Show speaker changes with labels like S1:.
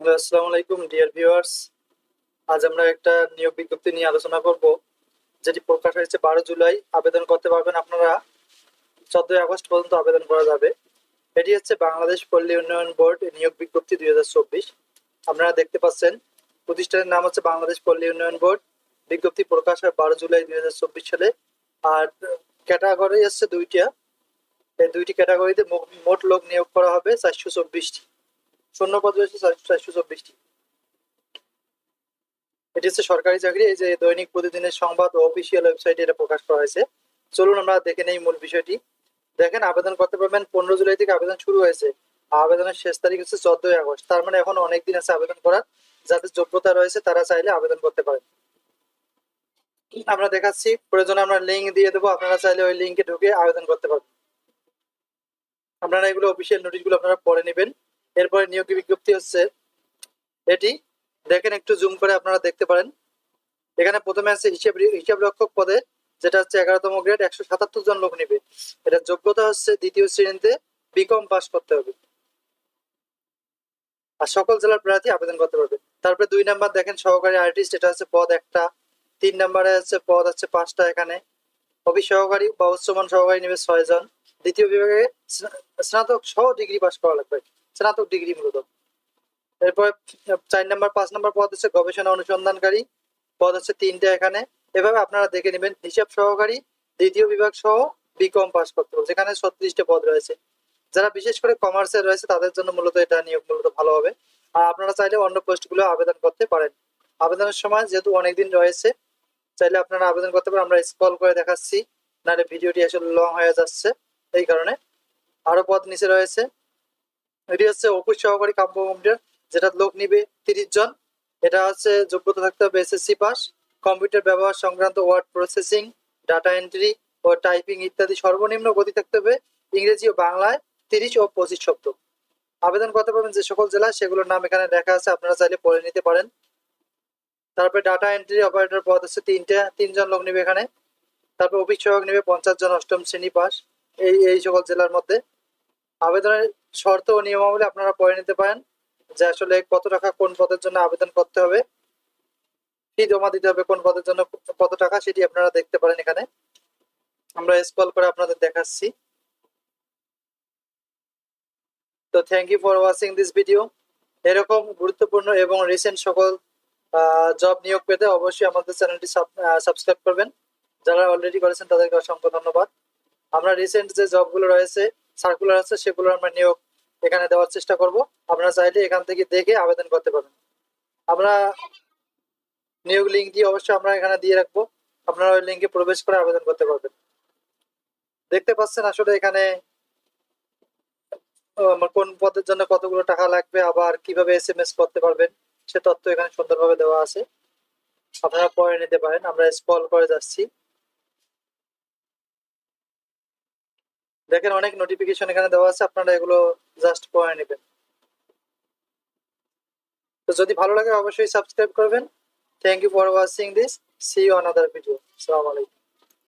S1: Hello, আসসালামু আলাইকুম, dear viewers. আজ আমরা একটা নিয়োগ বিজ্ঞপ্তি নিয়ে আলোচনা করব, যেটি প্রকাশ হয়েছে বারো জুলাই। আবেদন করতে পারবেন আপনারা। চোদ্দই আগস্ট পর্যন্ত আবেদন করা যাবে। এটি হচ্ছে বাংলাদেশ পল্লী উন্নয়ন বোর্ড নিয়োগ বিজ্ঞপ্তি দুই হাজার চব্বিশ। আপনারা দেখতে পাচ্ছেন, প্রতিষ্ঠানের নাম হচ্ছে বাংলাদেশ পল্লী উন্নয়ন বোর্ড। বিজ্ঞপ্তি প্রকাশ হয় বারো জুলাই দুই হাজার চব্বিশ সালে। আর ক্যাটাগরি হচ্ছে দুইটা। এই দুইটি ক্যাটাগরিতে মোট লোক নিয়োগ করা হবে চারশো চব্বিশটি। শূন্য পদ রয়েছে চারশো চব্বিশটি। এটি হচ্ছে সরকারি চাকরি, এই যে দৈনিক প্রতিদিনের সংবাদ ও অফিসিয়াল ওয়েবসাইটে এটা প্রকাশ করা হয়েছে। চলুন আমরা দেখে নেই মূল বিষয়টি। দেখেন, আবেদন করতে পারবেন পনেরো জুলাই থেকে আবেদন শুরু হয়েছে। আবেদনের শেষ তারিখ হচ্ছে চোদ্দই আগস্ট। তার মানে এখন অনেক দিন আছে আবেদন করার। যাদের যোগ্যতা রয়েছে তারা চাইলে আবেদন করতে পারেন। আমরা দেখাচ্ছি, প্রয়োজনে আমরা লিঙ্ক দিয়ে দেবো। আপনারা চাইলে ওই লিঙ্কে ঢুকে আবেদন করতে পারবেন। আপনারা এগুলো অফিসিয়াল নোটিশগুলো আপনারা পড়ে নেবেন। এরপরে নিয়োগ বিজ্ঞপ্তি হচ্ছে এটি। দেখেন, একটু জুম করে আপনারা দেখতে পারেন। এখানে প্রথমে আছে হিসাব হিসাব রক্ষক পদে, যেটা হচ্ছে এগারোতম গ্রেড একশো সাতাত্তর জন লোক নিবে। এটা যোগ্যতা হচ্ছে দ্বিতীয় শ্রেণীতে বিকম পাস করতে হবে। আর সকল জেলার প্রার্থী আবেদন করতে পারবে। তারপরে দুই নাম্বার দেখেন সহকারী আর্টিস্ট এটা হচ্ছে পদ একটা। তিন নাম্বারে হচ্ছে পদ আছে পাঁচটা এখানে। অফিস সহকারী বা উচ্চমান সহকারী নেবে ছয় জন দ্বিতীয় বিভাগে স্নাতক সহ ডিগ্রি পাস করা লাগবে। স্নাতক ডিগ্রি মূলত। এরপর চার নাম্বার পাঁচ নম্বর পদ হচ্ছে গবেষণা অনুসন্ধানকারী। পদ হচ্ছে তিনটে এখানে। এভাবে আপনারা দেখে নেবেন, হিসাব সহকারী, দ্বিতীয় বিভাগ সহ বিকম পাস হবে, যেখানে ছত্রিশটা পদ রয়েছে। যারা বিশেষ করে কমার্সে রয়েছে, তাদের জন্য মূলত এটা নিয়োগ মূলত ভালো হবে। আর আপনারা চাইলে অন্য পোস্টগুলো আবেদন করতে পারেন। আবেদনের সময় যেহেতু অনেকদিন রয়েছে, চাইলে আপনারা আবেদন করতে পারেন। আমরা স্কল করে দেখাচ্ছি, নাহলে ভিডিওটি আসলে লং হয়ে যাচ্ছে, এই কারণে। আরও পদ নিচে রয়েছে এটি হচ্ছে অফিস সহকারী কাব্য কম্পিউটার যেটা লোক নিবে তিরিশ জন। এটা হচ্ছে যোগ্যতা থাকতে হবে এসএসসি পাস কম্পিউটার ব্যবহার সংক্রান্ত ওয়ার্ড প্রসেসিং ডাটা এন্ট্রি ও টাইপিং ইত্যাদি সর্বনিম্ন গতি থাকতে হবে ইংরেজি ও বাংলায় তিরিশ ও পঁচিশ শব্দ। আবেদন করতে পারবেন যে সকল জেলা সেগুলোর নাম এখানে লেখা আছে, আপনারা চাইলে পড়ে নিতে পারেন। তারপরে ডাটা এন্ট্রি অপারেটর পদ হচ্ছে তিনটে, তিনজন লোক নেবে এখানে। তারপর অফিস সহায়ক নেবে পঞ্চাশ জন অষ্টম শ্রেণি পাস এই এই সকল জেলার মধ্যে। আবেদনের শর্ত ও নিয়মাবলী আপনারা পড়ে নিতে পারেন যে আসলে কত টাকা কোন পদের জন্য আবেদন করতে হবে ফি জমা দিতে হবে, কোন পদের জন্য কত টাকা সেটি আপনারা দেখতে পারেন এখানে। আমরা স্কল করে আপনাদের দেখাচ্ছি। তো thank you for watching this video এরকম গুরুত্বপূর্ণ এবং রিসেন্ট সকল জব নিয়োগ পেতে অবশ্যই আমাদের চ্যানেলটি সাবস্ক্রাইব করবেন। যারা অলরেডি করেছেন তাদেরকে অসংখ্য ধন্যবাদ। আমরা রিসেন্ট যে জবগুলো রয়েছে সার্কুলার আছে সেগুলো আমরা নিয়োগ এখানে দেওয়ার চেষ্টা করব। আপনারা চাইলে এখান থেকে দেখে আবেদন করতে পারবেন আমরা নিয়োগ লিঙ্কটি অবশ্যই আমরা এখানে দিয়ে রাখব। আপনারা ওই লিঙ্কে প্রবেশ করে আবেদন করতে পারবেন। দেখতে পাচ্ছেন আসলে এখানে কোন পদের জন্য কতগুলো টাকা লাগবে, আবার কীভাবে এস এম এস করতে পারবেন, সে তথ্য এখানে সুন্দরভাবে দেওয়া আছে। আপনারা পরে নিতে পারেন। আমরা স্কল করে যাচ্ছি। দেখেন অনেক নোটিফিকেশন এখানে দেওয়া আছে, আপনারা এগুলো জাস্ট পড়ে নেবেন। তো যদি ভালো লাগে অবশ্যই সাবস্ক্রাইব করবেন। Thank you for watching this see you another video আসসালামু আলাইকুম